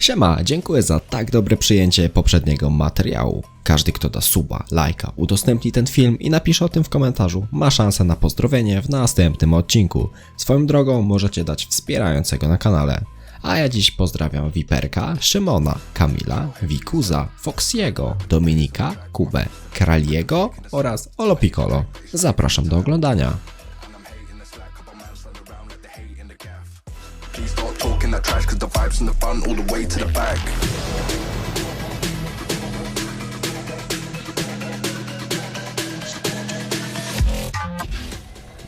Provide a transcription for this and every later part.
Siema, dziękuję za tak dobre przyjęcie poprzedniego materiału. Każdy, kto da suba, lajka, udostępni ten film i napisze o tym w komentarzu, ma szansę na pozdrowienie w następnym odcinku. Swoją drogą możecie dać wspierającego na kanale. A ja dziś pozdrawiam Wiperka, Szymona, Kamila, Wikuza, Foxiego, Dominika, Kubę, Kraliego oraz Olo Piccolo. Zapraszam do oglądania. In the front all the way to the back.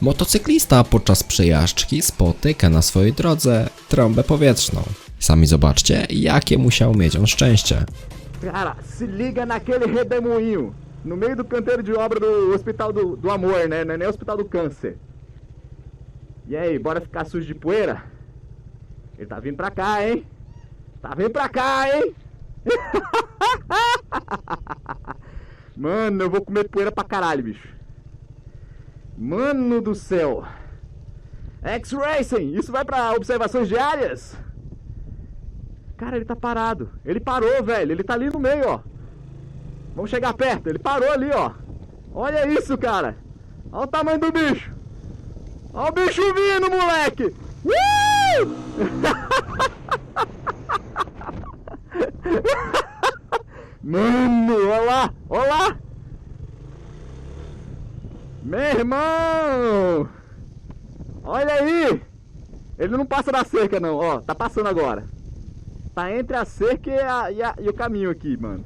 Motocyklista podczas przejażdżki spotyka na swojej drodze trąbę powietrzną. Sami zobaczcie, jakie musiał mieć on szczęście. Cara, se liga naquele redemoinho. No meio do canteiro de obra do Hospital do, do Amor, né? Não é nem Hospital do Câncer. E aí, bora ficar sujo de poeira? Ele tá vindo pra cá, hein? Tá vindo pra cá, hein? Mano, eu vou comer poeira pra caralho, bicho. Mano do céu. X-Racing, isso vai pra observações diárias? Cara, ele tá parado. Ele parou, velho. Ele tá ali no meio, ó. Vamos chegar perto. Ele parou ali, ó. Olha isso, cara. Olha o tamanho do bicho. Olha o bicho vindo, moleque. Uh! Mano, olha lá. Olha lá. Meu irmão. Olha aí. Ele não passa da cerca, não. Ó, tá passando agora. Tá entre a cerca e, a- e a- e o caminho aqui, mano.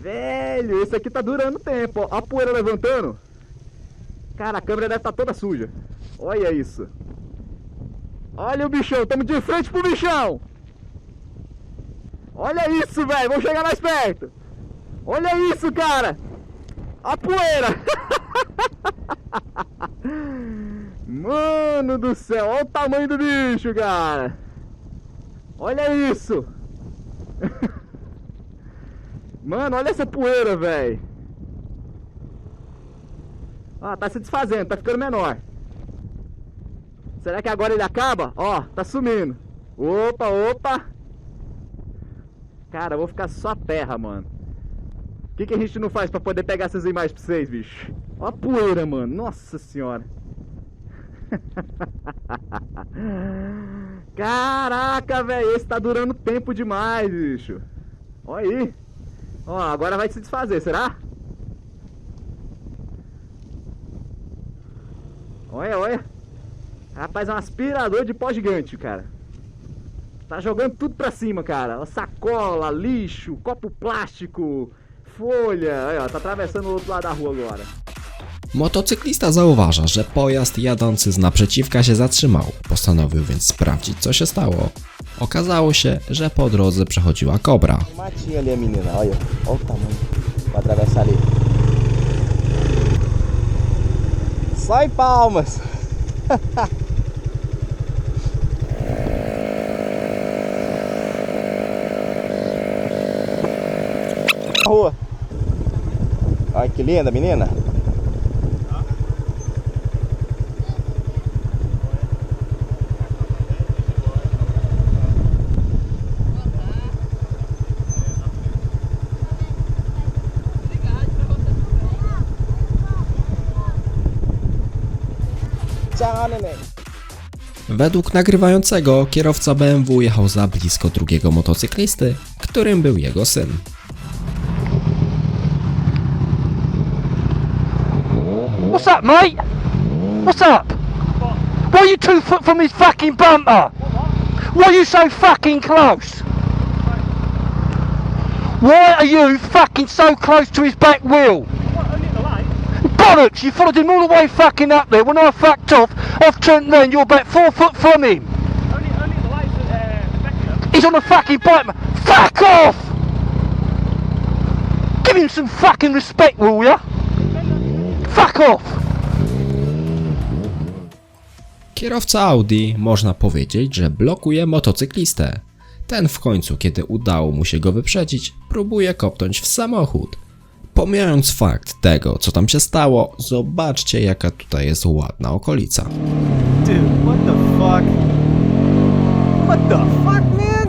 Velho, esse aqui tá durando tempo, ó. A poeira levantando. Cara, a câmera deve estar toda suja. Olha isso. Olha o bichão, tamo de frente pro bichão. Olha isso, velho. Vamos chegar mais perto. Olha isso, cara. A poeira. Mano do céu, olha o tamanho do bicho, cara. Olha isso! Mano, olha essa poeira, velho. Ó, tá se desfazendo, tá ficando menor. Será que agora ele acaba? Ó, tá sumindo. Opa, opa. Cara, vou ficar só terra, mano. O que, que a gente não faz pra poder pegar essas imagens pra vocês, bicho? Ó a poeira, mano. Nossa senhora. Caraca, velho, esse tá durando tempo demais, bicho. Olha aí. Ó, agora vai se desfazer, será? Olha, olha. Rapaz, é um aspirador de pó gigante, cara. Tá jogando tudo pra cima, cara. Sacola, lixo, copo plástico, folha. Olha, ó, tá atravessando o outro lado da rua agora. Motocyklista zauważa, że pojazd jadący z naprzeciwka się zatrzymał. Postanowił więc sprawdzić, co się stało. Okazało się, że po drodze przechodziła kobra. Matinho ali a menina, olha. Olha o tamanho. Vai atravessar ali. Só em palmas. Rua. Olha que linda, menina. Według nagrywającego kierowca BMW jechał za blisko drugiego motocyklisty, którym był jego syn. What's up, mate? What's up? Why are you two foot from his fucking bumper? Why are you so fucking close? Why are you fucking so close to his back wheel? Bollocks! You followed him all the way fucking up there. When I fucked off, I've turned round. You're about four foot from him. He's on a fucking bike. man. Fuck off! Give him some fucking respect, will ya? Fuck off! Kierowca Audi, można powiedzieć, że blokuje motocyklistę. Ten w końcu, kiedy udało mu się go wyprzedzić, próbuje kopnąć w samochód. Pomijając fakt tego, co tam się stało, zobaczcie jaka tutaj jest ładna okolica. Dude, what the fuck? What the fuck, man?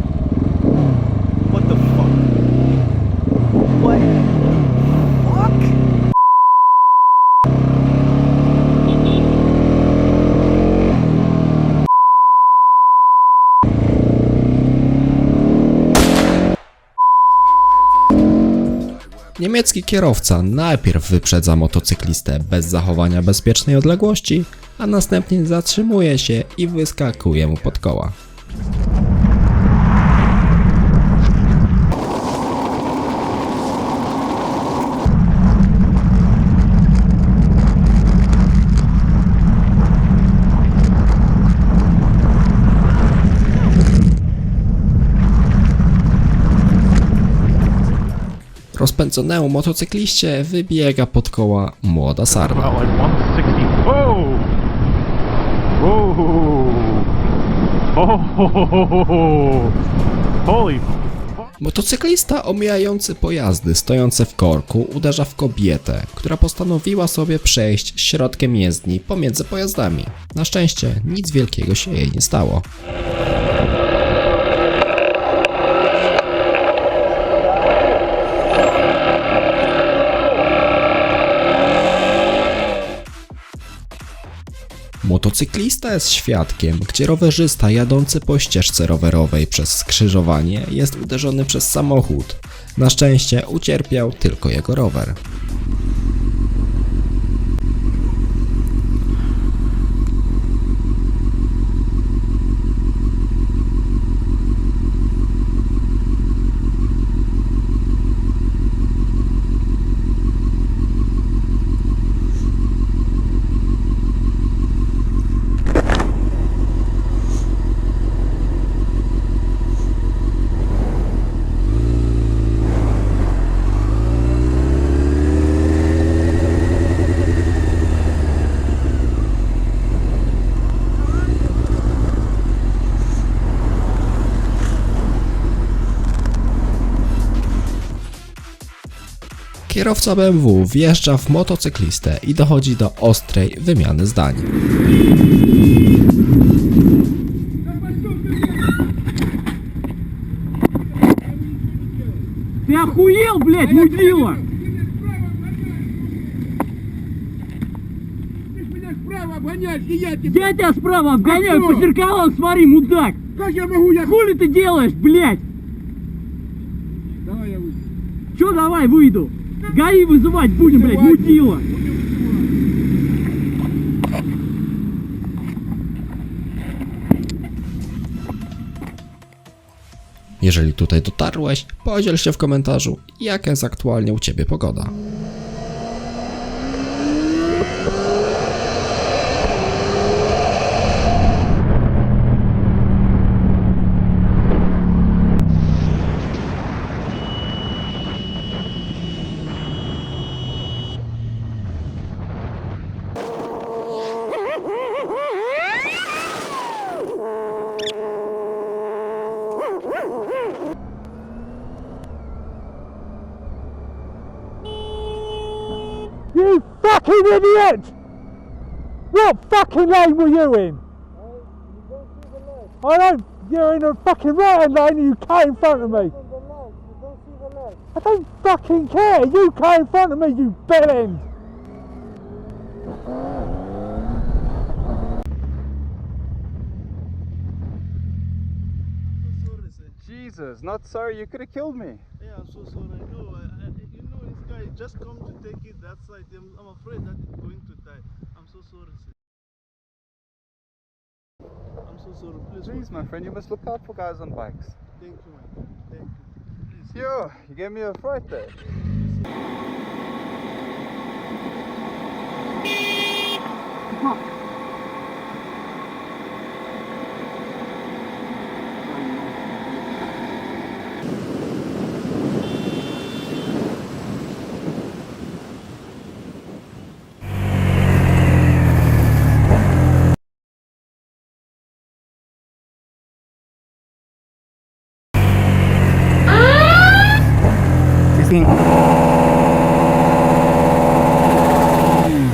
Niemiecki kierowca najpierw wyprzedza motocyklistę bez zachowania bezpiecznej odległości, a następnie zatrzymuje się i wyskakuje mu pod koła. Rozpędzonemu motocykliście wybiega pod koła młoda sarna. About like 160. Whoa! Whoa! Holy Motocyklista omijający pojazdy stojące w korku uderza w kobietę, która postanowiła sobie przejść środkiem jezdni pomiędzy pojazdami. Na szczęście nic wielkiego się jej nie stało. Motocyklista jest świadkiem, gdzie rowerzysta jadący po ścieżce rowerowej przez skrzyżowanie jest uderzony przez samochód. Na szczęście ucierpiał tylko jego rower. Kierowca BMW wjeżdża w motocyklistę i dochodzi do ostrej wymiany zdań. Ты охуел, блядь, мудила? Я тебя справа обгоняю, по зеркалам смотри, мудак! Как я могу, я... Хули ты делаешь, блядь? Давай я выйду. Чё давай выйду? ГАИ вызывать будем, блядь, мудила! Jeżeli tutaj dotarłeś, podziel się w komentarzu, jaka jest aktualnie u Ciebie pogoda. You fucking idiot! What fucking lane were you in? I don't. You're in a fucking right hand lane and you cut in front of me. I don't fucking care. You cut in front of me, you bellend. Jesus, not sorry. You could have killed me. Yeah, I'm so sorry. I know. I, I, you know, this guy just come to take it that side. I'm, I'm afraid that it's going to die. I'm so sorry. Sir. I'm so sorry. Please. Please, my friend, you must look out for guys on bikes. Thank you, man. Thank you. Please. Yo, you gave me a fright there.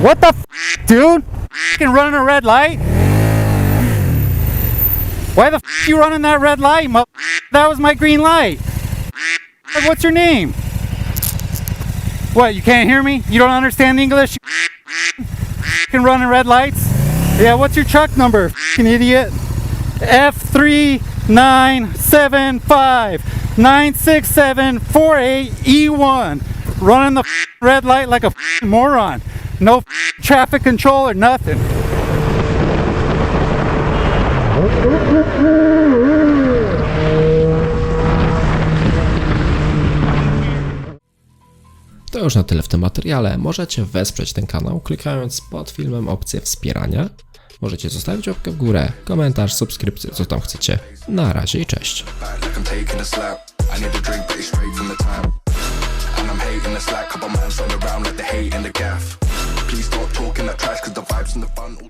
What the f, dude? Fucking running a red light? Why the f you running that red light? That was my green light. What's your name? What? You can't hear me? You don't understand English? You fucking running red lights? Yeah. What's your truck number? Fucking idiot. F three nine seven five nine six seven four eight E one. running the red light like a moron. No traffic control or nothing. To już na tyle w tym materiale. Możecie wesprzeć ten kanał klikając pod filmem opcję wspierania. Możecie zostawić łapkę w górę, komentarz, subskrypcję, co tam chcecie. Na razie i cześć. Back like I'm taking a slap. I need a drink, but it's straight from the tap. And I'm hating the slack. Couple man thrown around like the hate in the gaff. Please stop talking that trash, cause the vibes in the fun.